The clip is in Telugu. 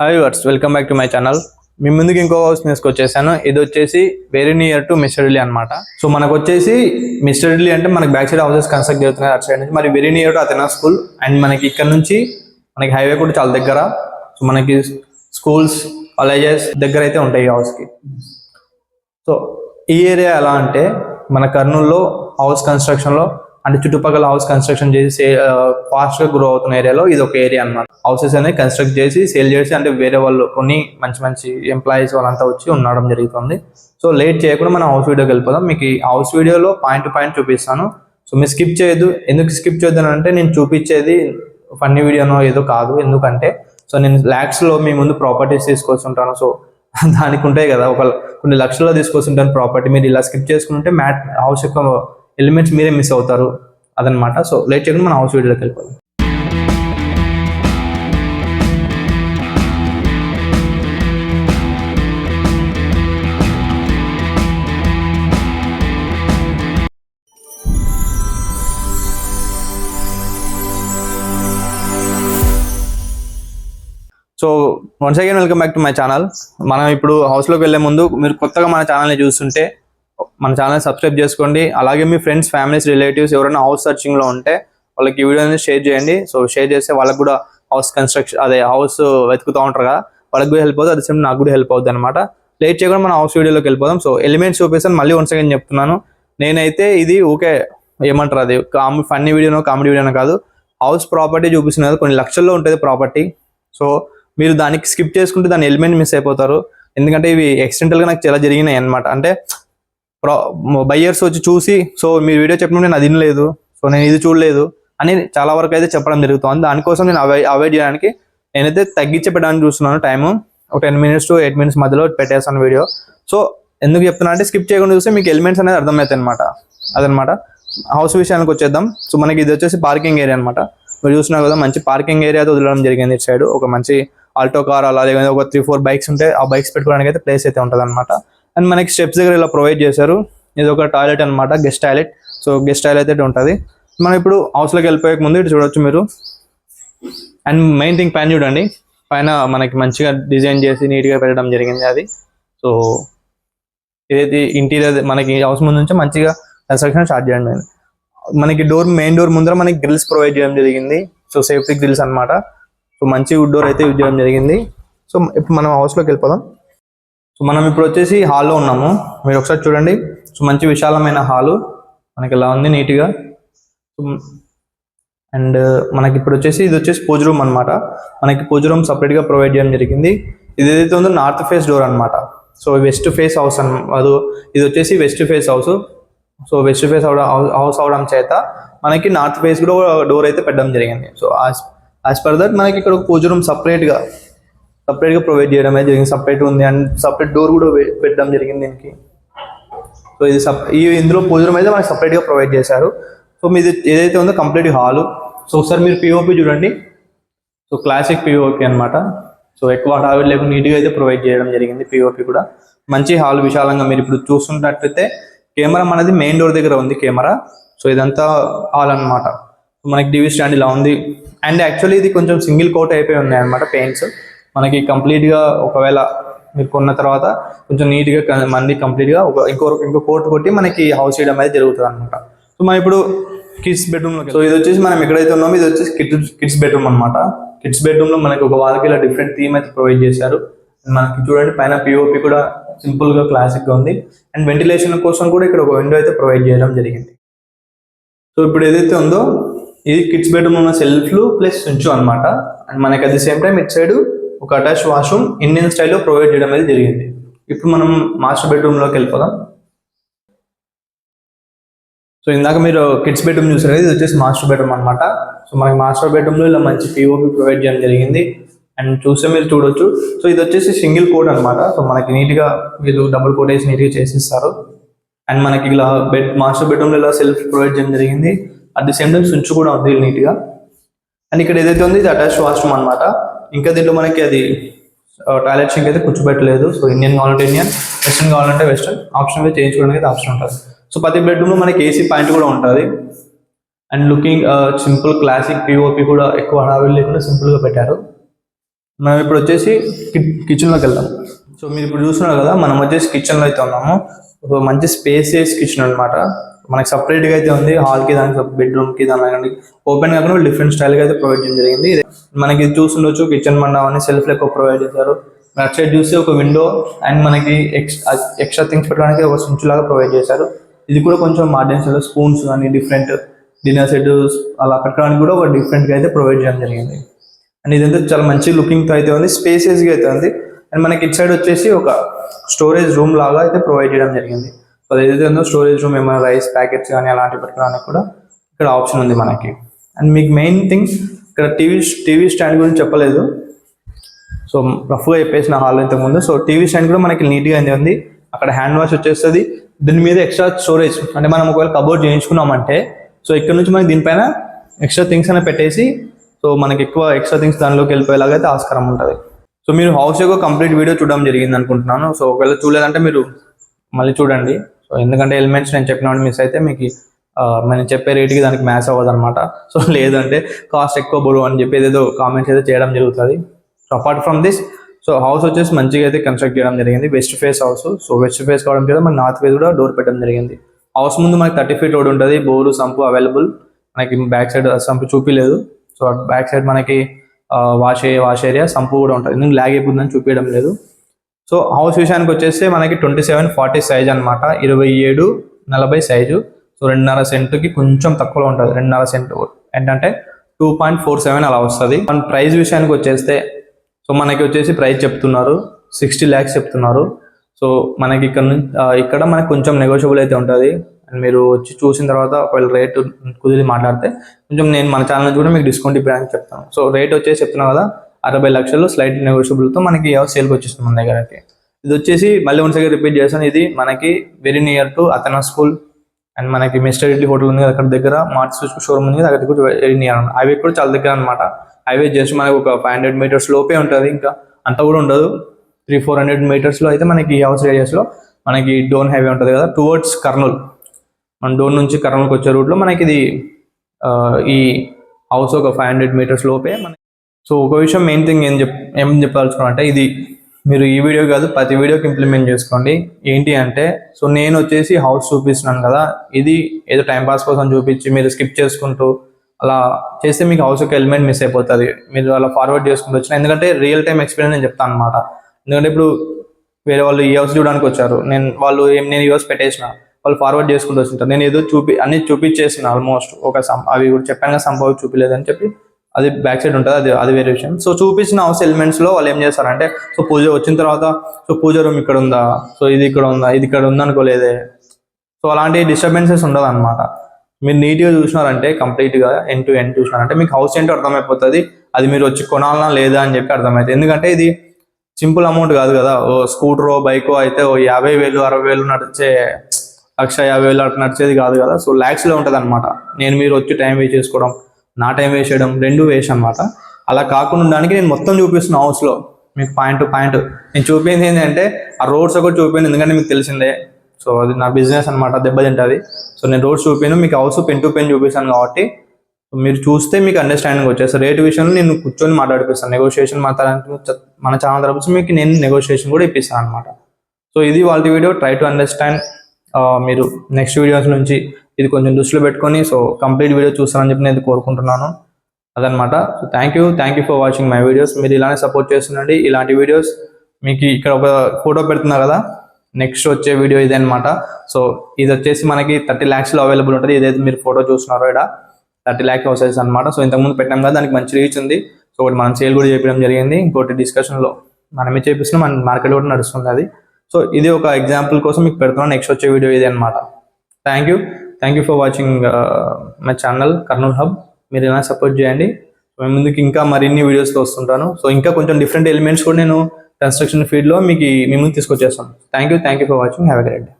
Hi verse welcome back to my channel మీ ముందుకు ఇంకో హౌస్ తీసుకొచ్చేసాను. ఇది వచ్చేసి very near to mister Idli అనమాట సో మనకు వచ్చేసి మిస్టర్ ఇడ్లీ అంటే మనకి బ్యాక్ సైడ్ హౌసెస్ కన్స్ట్రక్ట్ చేస్తున్నాయి అటు సైడ్ నుంచి మరి very near to Athena school and మనకి ఇక్కడ నుంచి మనకి హైవే కూడా చాలా దగ్గర. సో మనకి స్కూల్స్ కాలేజెస్ దగ్గర అయితే ఉంటాయి ఈ హౌస్కి సో ఈ ఏరియా ఎలా అంటే మన కర్నూలులో హౌస్ కన్స్ట్రక్షన్లో అంటే చుట్టుపక్కల హౌస్ కన్స్ట్రక్షన్ చేసి ఫాస్ట్గా గ్రో అవుతున్న ఏరియాలో ఇది ఒక ఏరియా అనమాట హౌసెస్ అనేది కన్స్ట్రక్ట్ చేసి సేల్ చేసి అంటే వేరే వాళ్ళు కొన్ని మంచి మంచి ఎంప్లాయీస్ వాళ్ళంతా వచ్చి ఉండడం జరుగుతుంది. సో లేట్ చేయకుండా మనం హౌస్ వీడియోకి వెళ్ళిపోదాం. మీకు ఈ హౌస్ వీడియోలో పాయింట్ టు పాయింట్ చూపిస్తాను. సో మీరు స్కిప్ చేయొద్దు. ఎందుకు స్కిప్ చేయొద్దు అంటే నేను చూపించేది ఫన్నీ వీడియోనో ఏదో కాదు. ఎందుకంటే సో నేను ల్యాక్స్లో మీ ముందు ప్రాపర్టీస్ తీసుకొస్తుంటాను. సో దానికి ఉంటాయి కదా. ఒక కొన్ని లక్షల్లో తీసుకొస్తుంటాను ప్రాపర్టీ మీరు ఇలా స్కిప్ చేసుకుంటే మ్యాట్ హౌస్ యొక్క ఎలిమెంట్స్ మీరే మిస్ అవుతారు అదనమాట సో లేట్ చేయకుండా మన హౌస్ వీడియోకి వెళ్ళిపోదాం. So once again welcome back to my channel మనం ఇప్పుడు హౌస్లోకి వెళ్ళే ముందు మీరు కొత్తగా మన ఛానల్ని చూస్తుంటే మన ఛానల్ సబ్స్క్రైబ్ చేసుకోండి. అలాగే మీ ఫ్రెండ్స్ ఫ్యామిలీస్ రిలేటివ్స్ ఎవరైనా హౌస్ సర్చింగ్లో ఉంటే వాళ్ళకి ఈ వీడియోని షేర్ చేయండి. సో షేర్ చేస్తే వాళ్ళకి కూడా హౌస్ కన్స్ట్రక్షన్ అదే హౌస్ వెతుకుతూ ఉంటారు కదా వాళ్ళకి కూడా హెల్ప్ అవుతుంది. అదే సేమ్ నాకు కూడా హెల్ప్ అవుతుంది అనమాట లేట్ చేయకుండా మనం హౌస్ వీడియోలోకి వెళ్ళిపోదాం. సో ఎలిమెంట్స్ చూపిస్తాను. మళ్ళీ వన్స్ అగైన్ చెప్తున్నాను. నేనైతే ఇది ఓకే ఏమంటారు అది? కామెడీ ఫన్నీ వీడియోనో కామెడీ వీడియోనో కాదు. హౌస్ ప్రాపర్టీ చూపిస్తున్నది కొన్ని లక్షల్లో ఉంటుంది ప్రాపర్టీ. సో మీరు దానికి స్కిప్ చేసుకుంటే దాని ఎలిమెంట్ మిస్ అయిపోతారు. ఎందుకంటే ఇవి accidental గా నాకు చాలా జరిగినాయి అన్నమాట. అంటే బయ్యర్స్ వచ్చి చూసి సో మీరు వీడియో చెప్పినప్పుడు నేను అది వినలేదు. సో నేను ఇది చూడలేదు. అని చాలా వరకు అయితే చెప్పడం జరుగుతుంది. దానికోసం నేను అవై అవాయిడ్ చేయడానికి నేనైతే తగ్గించి పెట్టడానికి చూస్తున్నాను టైము. ఒక ten minutes to eight minutes మధ్యలో పెట్టేస్తాను వీడియో. సో ఎందుకు చెప్తున్నా అంటే స్కిప్ చేయకుండా చూస్తే మీకు ఎలిమెంట్స్ అనేది అర్థమవుతాయి అనమాట అదనమాట హౌస్ విషయానికి వచ్చేద్దాం. సో మనకి ఇది వచ్చేసి పార్కింగ్ ఏరియా అనమాట మీరు చూసినా కదా మంచి పార్కింగ్ ఏరియాతో వదలడం జరిగింది ఇటు సైడ్. ఒక మంచి ఆల్టో కార్ అలా లేకపోతే ఒక త్రీ ఫోర్ బైక్స్ ఉంటే ఆ బైక్స్ పెట్టుకోవడానికి అయితే ప్లేస్ అయితే ఉంటుంది అనమాట అండ్ మనకి స్టెప్స్ దగ్గర ఇలా ప్రొవైడ్ చేశారు. ఇది ఒక టాయిలెట్ అనమాట guest toilet. So guest toilet అయితే ఉంటుంది. మనం ఇప్పుడు హౌస్లోకి వెళ్ళిపోయే ముందు ఇటు చూడొచ్చు మీరు. అండ్ మెయిన్ థింగ్ పైన చూడండి. పైన మనకి మంచిగా డిజైన్ చేసి నీట్గా పెట్టడం జరిగింది అది. సో ఏదైతే ఇంటీరియర్ మనకి హౌస్ ముందు నుంచి మంచిగా కన్స్ట్రక్షన్ స్టార్ట్ చేయండి. మనకి డోర్ మెయిన్ డోర్ ముందర మనకి గ్రిల్స్ ప్రొవైడ్ చేయడం జరిగింది. సో సేఫ్టీ గ్రిల్స్ అనమాట సో మంచి వుడ్ డోర్ అయితే యూజ్ చేయడం జరిగింది. సో ఇప్పుడు మనం హౌస్లోకి వెళ్ళిపోదాం. సో మనం ఇప్పుడు వచ్చేసి హాల్లో ఉన్నాము. మీరు ఒకసారి చూడండి. సో మంచి విశాలమైన హాలు మనకి ఇలా ఉంది? నీట్గా అండ్ uh, మనకి ఇప్పుడు వచ్చేసి ఇది వచ్చేసి పూజ రూమ్ అనమాట మనకి పూజ రూమ్ సపరేట్గా ప్రొవైడ్ చేయడం జరిగింది. ఇది ఏదైతే ఉందో నార్త్ ఫేస్ డోర్ అనమాట సో వెస్ట్ ఫేస్ హౌస్ అన్ అది ఇది వచ్చేసి west face house so west face అవడం హౌస్ అవడం చేత మనకి నార్త్ ఫేస్ కూడా డోర్ అయితే పెట్టడం జరిగింది. సో యాజ్ పర్ దట్ మనకి ఇక్కడ ఒక పూజ రూమ్ సపరేట్గా సపరేట్గా ప్రొవైడ్ చేయడం అయితే జరిగింది. సపరేట్ ఉంది అండ్ సపరేట్ డోర్ కూడా పెట్టడం జరిగింది దీనికి. సో ఇది సప్ ఈ ఇందులో పూజ అయితే మనకి సపరేట్గా ప్రొవైడ్ చేశారు. సో మీది ఏదైతే ఉందో కంప్లీట్ హాలు. సో ఒకసారి మీరు పిఓపి చూడండి. సో క్లాసిక్ పిఓపి అన్నమాట. సో ఎక్కువ హడావిడి లేకుండా నీట్గా అయితే ప్రొవైడ్ చేయడం జరిగింది పిఓపి కూడా. మంచి హాల్ విశాలంగా మీరు ఇప్పుడు చూస్తున్నట్టయితే కెమెరా అనేది మెయిన్ డోర్ దగ్గర ఉంది కెమెరా. సో ఇదంతా హాల్ అన్నమాట. మనకి టీవీ స్టాండ్ ఇలా ఉంది. అండ్ యాక్చువల్లీ ఇది కొంచెం సింగిల్ కోట్ అయిపోయి ఉన్నాయి అనమాట పెయింట్స్. మనకి కంప్లీట్గా ఒకవేళ మీరు కొన్న తర్వాత కొంచెం నీట్గా మంది కంప్లీట్గా ఒక ఇంకో ఇంకో కోట్ కొట్టి మనకి హౌస్ చేయడం అనేది జరుగుతుంది అనమాట సో మనం ఇప్పుడు కిడ్స్ బెడ్రూమ్ సో ఇది వచ్చేసి మనం ఎక్కడైతే ఉన్నామో ఇది వచ్చేసి కిడ్స్ కిడ్స్ బెడ్రూమ్ అనమాట కిడ్స్ బెడ్రూమ్లో మనకి ఒక వాళ్ళకి ఇలా డిఫరెంట్ థీమ్ అయితే ప్రొవైడ్ చేశారు. మనకి చూడండి పైన పిఓపి కూడా సింపుల్గా క్లాసిక్గా ఉంది. అండ్ వెంటిలేషన్ కోసం కూడా ఇక్కడ ఒక విండో అయితే ప్రొవైడ్ చేయడం జరిగింది. సో ఇప్పుడు ఏదైతే ఉందో ఇది కిడ్స్ బెడ్రూమ్ ఉన్న సెల్ఫ్లు ప్లస్ ఉంచు అనమాట అండ్ మనకి at the same time it side ఒక అటాచ్ వాష్రూమ్ ఇండియన్ స్టైల్లో ప్రొవైడ్ చేయడం అనేది జరిగింది. ఇప్పుడు మనం మాస్టర్ బెడ్రూమ్లోకి వెళ్ళిపోదాం. సో ఇందాక మీరు కిడ్స్ బెడ్రూమ్ చూసారు ఇది వచ్చేసి మాస్టర్ బెడ్రూమ్ అనమాట సో మనకి మాస్టర్ బెడ్రూమ్లో ఇలా మంచి పిఓపి ప్రొవైడ్ చేయడం జరిగింది. అండ్ చూస్తే మీరు చూడొచ్చు. సో ఇది వచ్చేసి సింగిల్ కోట్ అనమాట సో మనకి నీట్గా వీళ్ళు డబుల్ కోట్ వేసి నీట్గా చేసిస్తారు. అండ్ మనకి ఇలా బెడ్ మాస్టర్ బెడ్రూమ్లో ఇలా సెల్ఫ్ ప్రొవైడ్ చేయడం జరిగింది. At the same time switch కూడా ఉంది నీట్గా అండ్ ఇక్కడ ఏదైతే ఉంది ఇది అటాచ్ వాష్రూమ్ అనమాట ఇంకా దీంట్లో మనకి అది టాయిలెట్ సింక్ అయితే కూర్చోబెట్టలేదు. సో ఇండియన్ కావాలంటే ఇండియన్ వెస్ట్రన్ కావాలంటే వెస్ట్రన్. ఆప్షన్ అయితే చేయించుకోవడానికి అయితే ఆప్షన్ ఉంటుంది. సో ప్రతి బెడ్రూమ్లో మనకి ఏసీ పాయింట్ కూడా ఉంటుంది. And looking simple classic POP కూడా ఎక్కువ హడావిడి లేకుండా సింపుల్గా పెట్టారు. మనం ఇప్పుడు వచ్చేసి కిచెన్లోకి వెళ్దాం. సో మీరు ఇప్పుడు చూస్తున్నారు కదా మనం వచ్చేసి కిచెన్లో అయితే ఉన్నాము. ఒక మంచి స్పేసియస్ కిచెన్ అన్నమాట. మనకి సపరేట్గా అయితే ఉంది. హాల్కి దానికి బెడ్రూమ్కి దాని ఓపెన్ కాకుండా డిఫరెంట్ స్టైల్గా అయితే ప్రొవైడ్ చేయడం జరిగింది. ఇది మనకి చూసుండొచ్చు కిచెన్ మండపం అని సెల్ఫ్ ఎక్కువ ప్రొవైడ్ చేశారు. లెఫ్ట్ సైడ్ చూస్తే ఒక విండో అండ్ మనకి ఎక్స్ట్రా ఎక్స్ట్రా థింగ్స్ పెట్టడానికి ఒక స్విచ్ లాగా ప్రొవైడ్ చేశారు. ఇది కూడా కొంచెం మార్డన్ స్టైల్ స్పూన్స్ కానీ డిఫరెంట్ డిన్నర్ సెట్ అలా పెట్టడానికి కూడా ఒక డిఫరెంట్గా అయితే ప్రొవైడ్ చేయడం జరిగింది. అండ్ ఇదంతా చాలా మంచి లుకింగ్తో అయితే ఉంది స్పేసెస్గా అయితే ఉంది. అండ్ మనకి ఇటు సైడ్ వచ్చేసి ఒక స్టోరేజ్ రూమ్ లాగా అయితే ప్రొవైడ్ చేయడం జరిగింది. అది ఏదైతే ఉందో స్టోరేజ్ రూమ్ ఏమైనా రైస్ ప్యాకెట్స్ కానీ అలాంటివి పెట్టుకోవడానికి కూడా ఇక్కడ ఆప్షన్ ఉంది మనకి. అండ్ మీకు మెయిన్ థింగ్ ఇక్కడ టీవీ టీవీ స్టాండ్ గురించి చెప్పలేదు. సో రఫ్గా చెప్పేసిన హాల్ ఇంతకు ముందు. సో టీవీ స్టాండ్ కూడా మనకి నీట్గా అయితే ఉంది అక్కడ హ్యాండ్ వాష్ వచ్చేస్తుంది. దీని మీద ఎక్స్ట్రా స్టోరేజ్ అంటే మనం ఒకవేళ కబోర్డ్ చేయించుకున్నామంటే సో ఇక్కడ నుంచి మనకి దీనిపైన ఎక్స్ట్రా థింగ్స్ అనేవి పెట్టేసి సో మనకి ఎక్కువ ఎక్స్ట్రా థింగ్స్ దానిలోకి వెళ్ళిపోయేలాగా అయితే ఆస్కారం ఉంటుంది. సో మీరు హౌస్ యొక్క కంప్లీట్ వీడియో చూడడం జరిగింది అనుకుంటున్నాను సో ఒకవేళ చూడలేదంటే మీరు మళ్ళీ చూడండి. సో ఎందుకంటే ఎలిమెంట్స్ నేను చెప్పిన మిస్ అయితే మీకు మనం చెప్పే రేట్కి దానికి మ్యాచ్ అవ్వదు అనమాట సో లేదంటే కాస్ట్ ఎక్కువ బరువు అని చెప్పి ఏదేదో కామెంట్స్ అయితే చేయడం జరుగుతుంది. So apart from this so house వచ్చేసి మంచిగా అయితే కన్స్ట్రక్ట్ చేయడం జరిగింది. West face house so west face కావడం చేత మన నార్త్ ఫేస్ కూడా డోర్ పెట్టడం జరిగింది. హౌస్ ముందు మనకి థర్టీ ఫీట్ రోడ్ ఉంటుంది. బోరు సంపు అవైలబుల్ మనకి బ్యాక్ సైడ్ సంపు చూపిలేదు. సో బ్యాక్ సైడ్ మనకి వాష్ వాష్ ఏరియా సంపు కూడా ఉంటుంది. ఎందుకు ల్యాగ్ అయిపోతుందని చూపించడం లేదు. సో హౌస్ విషయానికి వచ్చేస్తే మనకి ట్వంటీ సెవెన్ ఫార్టీ సైజ్ అనమాట ఇరవై ఏడు నలభై సైజు సో రెండున్నర సెంటుకి కొంచెం తక్కువలో ఉంటుంది. రెండున్నర సెంటు ఏంటంటే టూ పాయింట్ ఫోర్ సెవెన్ అలా వస్తుంది. మన ప్రైస్ విషయానికి వచ్చేస్తే సో మనకి వచ్చేసి ప్రైస్ చెప్తున్నారు. సిక్స్టీ ల్యాక్స్ చెప్తున్నారు. సో మనకి ఇక్కడ నుంచి ఇక్కడ మనకి కొంచెం నెగోషియబుల్ అయితే ఉంటుంది. అండ్ మీరు వచ్చి చూసిన తర్వాత ఒకవేళ రేటు కుదిరి మాట్లాడితే కొంచెం నేను మన ఛానల్ కూడా మీకు డిస్కౌంట్ ఇవ్వడానికి చెప్తాను. సో రేట్ వచ్చేసి చెప్తున్నా కదా అరవై లక్షలు స్లైట్ నెగోషియబుల్తో మనకి సేల్కి వచ్చేస్తుంది మన దగ్గరకి ఇది వచ్చేసి మళ్ళీ ఒకసారి దగ్గర రిపీట్ చేస్తాను ఇది మనకి వెరీ నియర్ టు అతన స్కూల్ అండ్ మనకి మిస్టర్ ఇడ్లీ హోటల్ ఉంది కదా అక్కడ దగ్గర మార్ట్ షోరూమ్ ఉంది కదా అక్కడ కూడా వెరీ నియర్ హైవే కూడా చాలా దగ్గర అనమాట హైవే జస్ట్ మనకి ఒక ఫైవ్ హండ్రెడ్ మీటర్స్ లోపే ఉంటుంది ఇంకా. అంత కూడా ఉండదు. త్రీ ఫోర్ హండ్రెడ్ మీటర్స్లో అయితే మనకి ఈ హౌస్ ఏరియాస్లో మనకి డోన్ హైవే ఉంటుంది కదా టువర్డ్స్ కర్నూల్ మన డోన్ నుంచి కర్నూలుకి వచ్చే రూట్లో మనకి ఇది ఈ హౌస్ ఒక ఫైవ్ హండ్రెడ్ మీటర్స్ లోపే మనకి సో ఒక విషయం మెయిన్ థింగ్ ఏం చెప్ ఏం చెప్పాల్సుకున్నా అంటే ఇది మీరు ఈ వీడియో కాదు ప్రతి వీడియోకి ఇంప్లిమెంట్ చేసుకోండి. ఏంటి అంటే సో నేను వచ్చేసి హౌస్ చూపిస్తున్నాను కదా ఇది ఏదో టైం పాస్ కోసం చూపించి మీరు స్కిప్ చేసుకుంటూ అలా చేస్తే మీకు హౌస్ ఒక ఎలిమెంట్ మిస్ అయిపోతుంది. మీరు అలా ఫార్వర్డ్ చేసుకుంటూ వచ్చిన ఎందుకంటే రియల్ టైం ఎక్స్పీరియన్స్ నేను చెప్తాను అనమాట ఎందుకంటే ఇప్పుడు వేరే వాళ్ళు ఈ హౌస్ చూడడానికి వచ్చారు. నేను వాళ్ళు ఏం నేను ఈ హౌస్ పెట్టేసిన వాళ్ళు ఫార్వర్డ్ చేసుకుంటూ వచ్చింటారు నేను ఏదో చూపి అన్ని చూపించేసిన ఆల్మోస్ట్ ఒక సం అవి కూడా చెప్పాను కదా సంభవం చూపిలేదని చెప్పి అది బ్యాక్ సైడ్ ఉంటుంది అది అది వేరే విషయం. సో చూపించిన హౌస్ ఎలిమెంట్స్లో వాళ్ళు ఏం చేస్తారంటే సో పూజ వచ్చిన తర్వాత సో పూజ రూమ్ ఇక్కడ ఉందా? సో ఇది ఇక్కడ ఉందా? ఇది ఇక్కడ ఉందనుకోలేదే. సో అలాంటి డిస్టర్బెన్సెస్ ఉండదు అనమాట మీరు నీట్గా చూసినారంటే కంప్లీట్గా ఎన్ టు ఎన్ చూసినారంటే మీకు హౌస్ ఏంటో అర్థమైపోతుంది. అది మీరు వచ్చి కొనాలనా లేదా అని చెప్పి అర్థమవుతుంది ఎందుకంటే ఇది సింపుల్ అమౌంట్ కాదు కదా. ఓ స్కూటరో బైకో అయితే ఓ యాభై వేలు అరవై వేలు నడిచే లక్ష యాభై వేలు అట్లా నడిచేది కాదు కదా. సో ల్యాక్స్లో ఉంటుంది అనమాట నేను మీరు వచ్చి టైం వేస్ట్ చేసుకోవడం నా టైం వేసేయడం రెండు వేస్ట్ అనమాట అలా కాకుండా ఉండడానికి నేను మొత్తం చూపిస్తున్నా హౌస్లో మీకు పాయింట్ టు పాయింట్. నేను చూపించింది ఏంటంటే ఆ రోడ్స్ ఒకటి చూపించింది ఎందుకంటే మీకు తెలిసిందే. సో అది నా బిజినెస్ అనమాట దెబ్బతింటుంది. సో నేను రోడ్స్ చూపాను మీకు హౌస్ పెన్ టు పెన్ చూపిస్తాను కాబట్టి. మీరు చూస్తే మీకు అండర్స్టాండింగ్ వచ్చేసి రేటు విషయంలో నేను కూర్చొని మాట్లాడిపిస్తాను. నెగోషియేషన్ మన మన ఛానల్ తరపు మీకు నేను నెగోషియేషన్ కూడా ఇప్పిస్తాను అనమాట సో ఇది వాళ్ళ వీడియో ట్రై టు అండర్స్టాండ్ మీరు నెక్స్ట్ వీడియోస్ నుంచి ఇది కొంచెం దృష్టిలో పెట్టుకొని సో కంప్లీట్ వీడియో చూస్తానని చెప్పి నేను కోరుకుంటున్నాను. అదనమాట so thank you thank you for watching my videos మీరు ఇలానే సపోర్ట్ చేస్తుండండి. ఇలాంటి వీడియోస్ మీకు ఇక్కడ ఒక ఫోటో పెడుతున్నా కదా? నెక్స్ట్ వచ్చే వీడియో ఇదే అనమాట సో ఇది వచ్చేసి మనకి థర్టీ ల్యాక్స్లో అవైలబుల్ ఉంటుంది. ఇదైతే మీరు ఫోటో చూస్తున్నారో ఇక్కడ? థర్టీ ల్యాక్ హౌసెస్ అనమాట సో ఇంతకుముందు పెట్టాం కదా దానికి మంచి రీచ్ ఉంది. సో ఒకటి మనం సేల్ కూడా చేయడం జరిగింది. ఇంకోటి డిస్కషన్లో మనమే చేపిస్తున్నాం. మన మార్కెట్ కూడా నడుస్తుంది అది. సో ఇది ఒక ఎగ్జాంపుల్ కోసం మీకు పెడుతున్నాను. నెక్స్ట్ వచ్చే వీడియో ఇది అనమాట thank you thank you for watching my channel Kurnool hub మీరు ఇలా సపోర్ట్ చేయండి. మేము ముందుకు ఇంకా మరిన్ని వీడియోస్లో వస్తుంటాను. సో ఇంకా కొంచెం డిఫరెంట్ ఎలిమెంట్స్ కూడా నేను కన్స్ట్రక్షన్ ఫీల్డ్లో మీకు మీ ముందు తీసుకొచ్చేస్తాను. Thank you thank you for watching have a great day